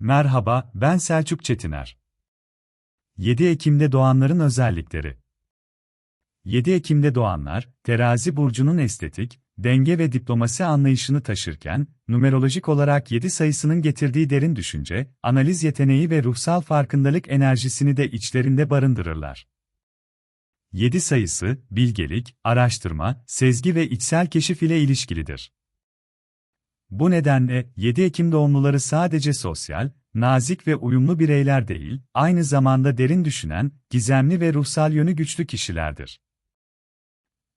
Merhaba, ben Selçuk Çetiner. 7 Ekim'de doğanların özellikleri 7 Ekim'de doğanlar, terazi burcunun estetik, denge ve diplomasi anlayışını taşırken, numerolojik olarak 7 sayısının getirdiği derin düşünce, analiz yeteneği ve ruhsal farkındalık enerjisini de içlerinde barındırırlar. 7 sayısı, bilgelik, araştırma, sezgi ve içsel keşif ile ilişkilidir. Bu nedenle 7 Ekim doğumluları sadece sosyal, nazik ve uyumlu bireyler değil, aynı zamanda derin düşünen, gizemli ve ruhsal yönü güçlü kişilerdir.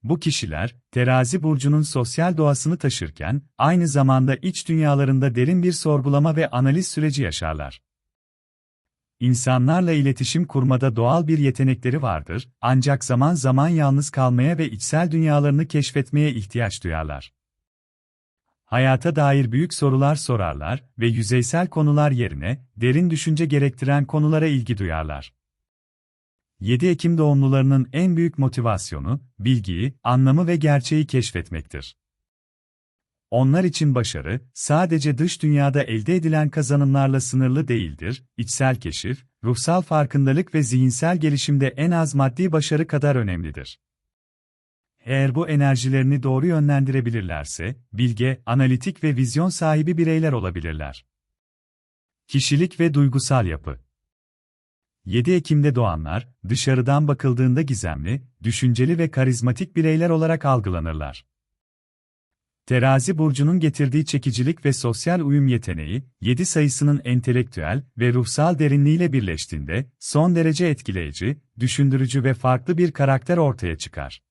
Bu kişiler, terazi burcunun sosyal doğasını taşırken, aynı zamanda iç dünyalarında derin bir sorgulama ve analiz süreci yaşarlar. İnsanlarla iletişim kurmada doğal bir yetenekleri vardır, ancak zaman zaman yalnız kalmaya ve içsel dünyalarını keşfetmeye ihtiyaç duyarlar. Hayata dair büyük sorular sorarlar ve yüzeysel konular yerine derin düşünce gerektiren konulara ilgi duyarlar. 7 Ekim doğumlularının en büyük motivasyonu, bilgiyi, anlamı ve gerçeği keşfetmektir. Onlar için başarı, sadece dış dünyada elde edilen kazanımlarla sınırlı değildir, içsel keşif, ruhsal farkındalık ve zihinsel gelişimde en az maddi başarı kadar önemlidir. Eğer bu enerjilerini doğru yönlendirebilirlerse, bilge, analitik ve vizyon sahibi bireyler olabilirler. Kişilik ve duygusal yapı 7 Ekim'de doğanlar, dışarıdan bakıldığında gizemli, düşünceli ve karizmatik bireyler olarak algılanırlar. Terazi burcunun getirdiği çekicilik ve sosyal uyum yeteneği, 7 sayısının entelektüel ve ruhsal derinliğiyle birleştiğinde son derece etkileyici, düşündürücü ve farklı bir karakter ortaya çıkar.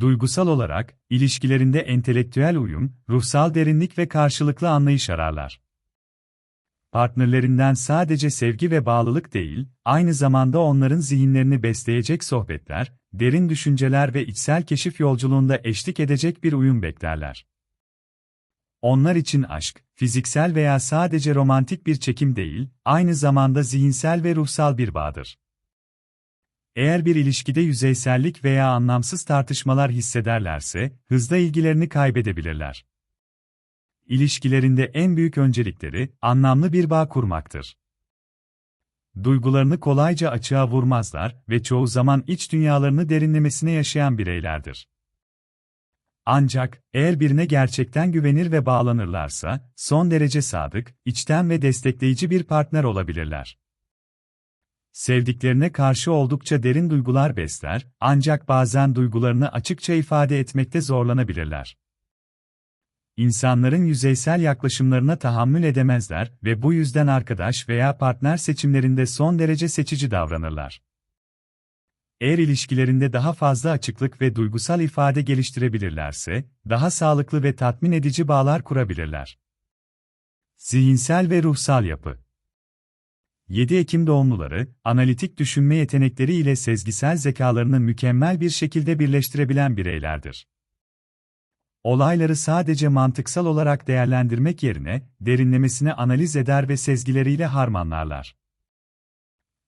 Duygusal olarak, ilişkilerinde entelektüel uyum, ruhsal derinlik ve karşılıklı anlayış ararlar. Partnerlerinden sadece sevgi ve bağlılık değil, aynı zamanda onların zihinlerini besleyecek sohbetler, derin düşünceler ve içsel keşif yolculuğunda eşlik edecek bir uyum beklerler. Onlar için aşk, fiziksel veya sadece romantik bir çekim değil, aynı zamanda zihinsel ve ruhsal bir bağdır. Eğer bir ilişkide yüzeysellik veya anlamsız tartışmalar hissederlerse, hızla ilgilerini kaybedebilirler. İlişkilerinde en büyük öncelikleri, anlamlı bir bağ kurmaktır. Duygularını kolayca açığa vurmazlar ve çoğu zaman iç dünyalarını derinlemesine yaşayan bireylerdir. Ancak, eğer birine gerçekten güvenir ve bağlanırlarsa, son derece sadık, içten ve destekleyici bir partner olabilirler. Sevdiklerine karşı oldukça derin duygular besler, ancak bazen duygularını açıkça ifade etmekte zorlanabilirler. İnsanların yüzeysel yaklaşımlarına tahammül edemezler ve bu yüzden arkadaş veya partner seçimlerinde son derece seçici davranırlar. Eğer ilişkilerinde daha fazla açıklık ve duygusal ifade geliştirebilirlerse, daha sağlıklı ve tatmin edici bağlar kurabilirler. Zihinsel ve ruhsal yapı 7 Ekim doğumluları, analitik düşünme yetenekleri ile sezgisel zekalarını mükemmel bir şekilde birleştirebilen bireylerdir. Olayları sadece mantıksal olarak değerlendirmek yerine, derinlemesine analiz eder ve sezgileriyle harmanlarlar.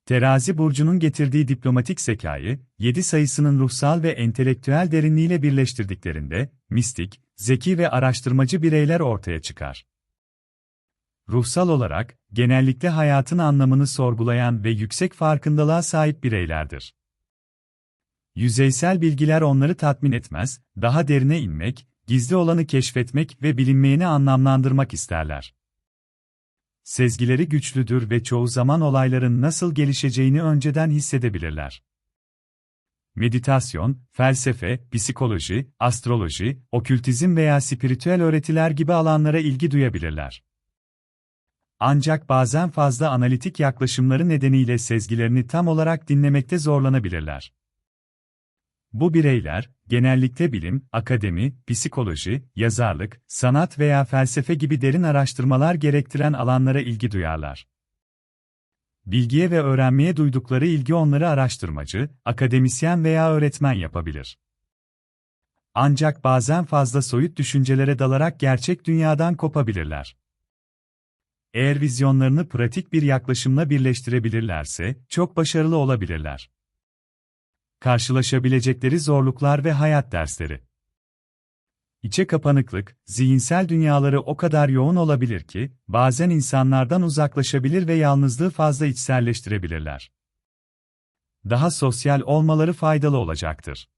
Terazi burcunun getirdiği diplomatik zekayı, 7 sayısının ruhsal ve entelektüel derinliğiyle birleştirdiklerinde, mistik, zeki ve araştırmacı bireyler ortaya çıkar. Ruhsal olarak, genellikle hayatın anlamını sorgulayan ve yüksek farkındalığa sahip bireylerdir. Yüzeysel bilgiler onları tatmin etmez, daha derine inmek, gizli olanı keşfetmek ve bilinmeyeni anlamlandırmak isterler. Sezgileri güçlüdür ve çoğu zaman olayların nasıl gelişeceğini önceden hissedebilirler. Meditasyon, felsefe, psikoloji, astroloji, okültizm veya spiritüel öğretiler gibi alanlara ilgi duyabilirler. Ancak bazen fazla analitik yaklaşımları nedeniyle sezgilerini tam olarak dinlemekte zorlanabilirler. Bu bireyler, genellikle bilim, akademi, psikoloji, yazarlık, sanat veya felsefe gibi derin araştırmalar gerektiren alanlara ilgi duyarlar. Bilgiye ve öğrenmeye duydukları ilgi onları araştırmacı, akademisyen veya öğretmen yapabilir. Ancak bazen fazla soyut düşüncelere dalarak gerçek dünyadan kopabilirler. Eğer vizyonlarını pratik bir yaklaşımla birleştirebilirlerse, çok başarılı olabilirler. Karşılaşabilecekleri zorluklar ve hayat dersleri İçe kapanıklık, zihinsel dünyaları o kadar yoğun olabilir ki, bazen insanlardan uzaklaşabilir ve yalnızlığı fazla içselleştirebilirler. Daha sosyal olmaları faydalı olacaktır.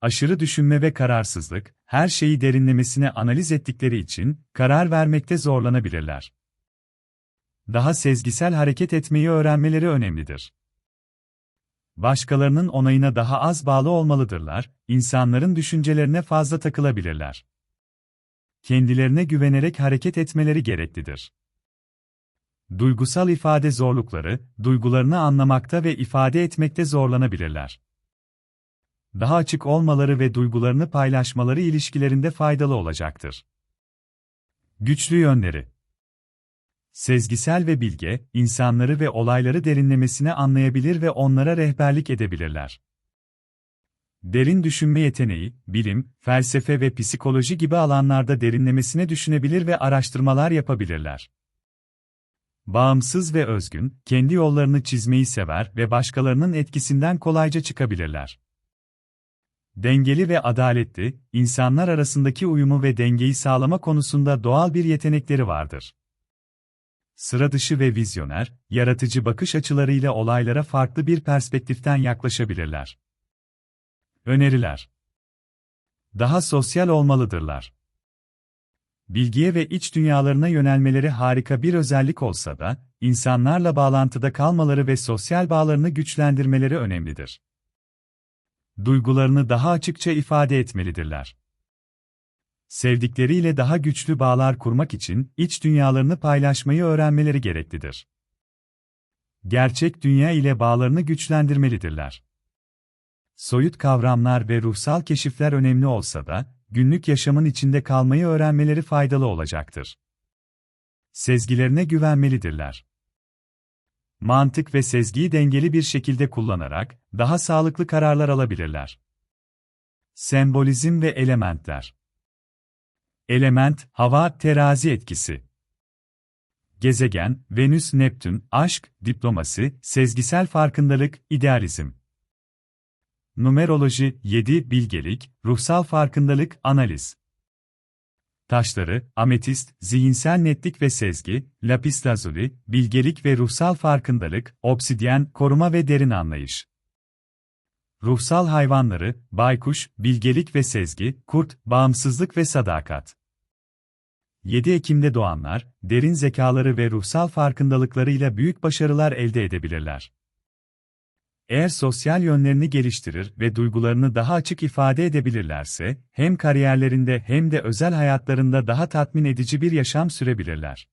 Aşırı düşünme ve kararsızlık, her şeyi derinlemesine analiz ettikleri için, karar vermekte zorlanabilirler. Daha sezgisel hareket etmeyi öğrenmeleri önemlidir başkalarının onayına daha az bağlı olmalıdırlar, insanların düşüncelerine fazla takılabilirler. Kendilerine güvenerek hareket etmeleri gereklidir. Duygusal ifade zorlukları, duygularını anlamakta ve ifade etmekte zorlanabilirler. Daha açık olmaları ve duygularını paylaşmaları ilişkilerinde faydalı olacaktır. Güçlü yönleri Sezgisel ve bilge, insanları ve olayları derinlemesine anlayabilir ve onlara rehberlik edebilirler. Derin düşünme yeteneği, bilim, felsefe ve psikoloji gibi alanlarda derinlemesine düşünebilir ve araştırmalar yapabilirler. Bağımsız ve özgün, kendi yollarını çizmeyi sever ve başkalarının etkisinden kolayca çıkabilirler. Dengeli ve adaletli, insanlar arasındaki uyumu ve dengeyi sağlama konusunda doğal bir yetenekleri vardır sıra dışı ve vizyoner, yaratıcı bakış açılarıyla olaylara farklı bir perspektiften yaklaşabilirler. Öneriler Daha sosyal olmalıdırlar. Bilgiye ve iç dünyalarına yönelmeleri harika bir özellik olsa da, insanlarla bağlantıda kalmaları ve sosyal bağlarını güçlendirmeleri önemlidir. Duygularını daha açıkça ifade etmelidirler sevdikleriyle daha güçlü bağlar kurmak için iç dünyalarını paylaşmayı öğrenmeleri gereklidir. Gerçek dünya ile bağlarını güçlendirmelidirler. Soyut kavramlar ve ruhsal keşifler önemli olsa da, günlük yaşamın içinde kalmayı öğrenmeleri faydalı olacaktır. Sezgilerine güvenmelidirler. Mantık ve sezgiyi dengeli bir şekilde kullanarak, daha sağlıklı kararlar alabilirler. Sembolizm ve elementler Element, hava, terazi etkisi. Gezegen, Venüs, Neptün, aşk, diplomasi, sezgisel farkındalık, idealizm. Numeroloji, 7, bilgelik, ruhsal farkındalık, analiz. Taşları, ametist, zihinsel netlik ve sezgi, lapis lazuli, bilgelik ve ruhsal farkındalık, obsidyen, koruma ve derin anlayış. Ruhsal hayvanları, baykuş, bilgelik ve sezgi, kurt, bağımsızlık ve sadakat. 7 Ekim'de doğanlar, derin zekaları ve ruhsal farkındalıklarıyla büyük başarılar elde edebilirler. Eğer sosyal yönlerini geliştirir ve duygularını daha açık ifade edebilirlerse, hem kariyerlerinde hem de özel hayatlarında daha tatmin edici bir yaşam sürebilirler.